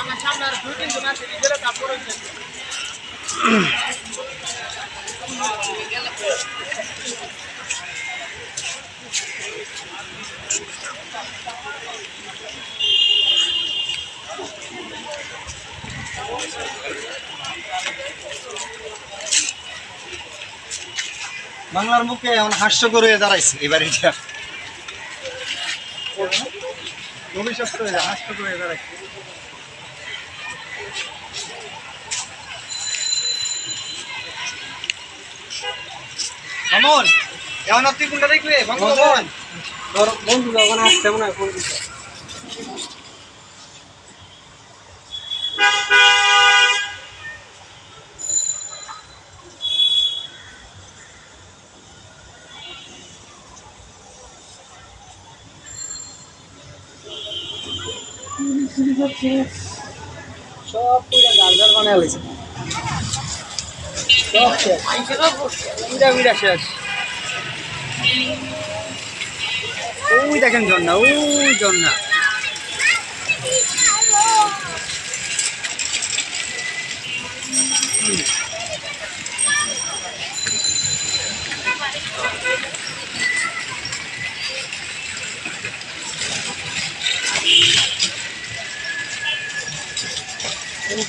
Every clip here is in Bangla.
আমার সামনে আর দুই তিনজন আছে নিজেরও কাপড় হয়েছে বাংলার মুখে এখন হাস্যকর হয়ে দাঁড়াইছে এবার অভিশপ্ত হয়ে যায় দাঁড়াইছে। মামন, এখন তুই কোনটা দেখবে? তোর বন্ধু যখন আসছে, মনে হয় দিতে সব পুরা গার্জার বানায় হয়েছে সব শেষ। পুরা বিরা শেষ। ওই দেখেন ঝর্ণা, ওই ঝর্ণা।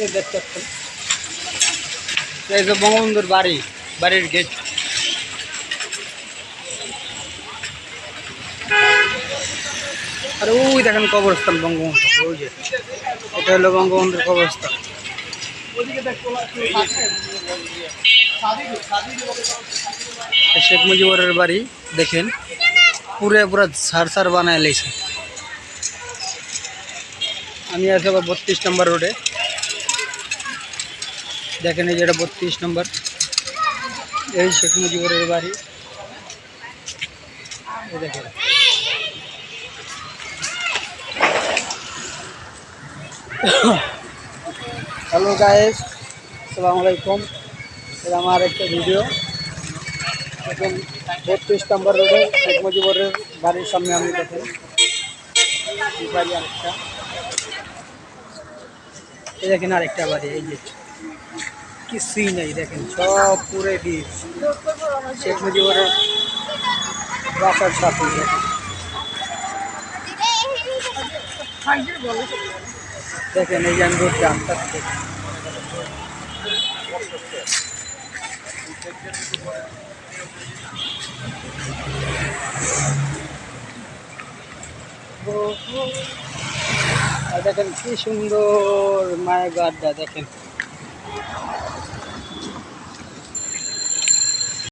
এদিকে দেখতে পাচ্ছেন। এই যে বঙ্গবন্ধুর বাড়ি বাড়ির গেট। আর ওই দেখেন কবরস্থান বঙ্গবন্ধু। ওই যে এটা হলো বঙ্গবন্ধুর কবরস্থান। শেখ মুজিবুরের বাড়ি দেখেন। পুরে পুরা সার সার বানায় লেছে আমি আছি আবার বত্রিশ নম্বর রোডে। দেখেন এই যেটা বত্রিশ নম্বর। এই শেখ মুজিবুরের বাড়ি। দেখেন। হ্যালো গায়েস আসসালামু আলাইকুম। এটা আমার একটা ভিডিও। দেখেন বত্রিশ নম্বর রোডে শেখ মুজিবুরের বাড়ির সামনে আমি দেখেন। বাড়ি আরেকটা। দেখেন আরেকটা বাড়ি, এই যে। কিছুই নেই দেখেন, সব পুরে বীজ শেখ মুজিবুরের বাসার সাথে দেখেন। এই যে আমি দেখেন কি সুন্দর মায়ের গাড্ডা দেখেন।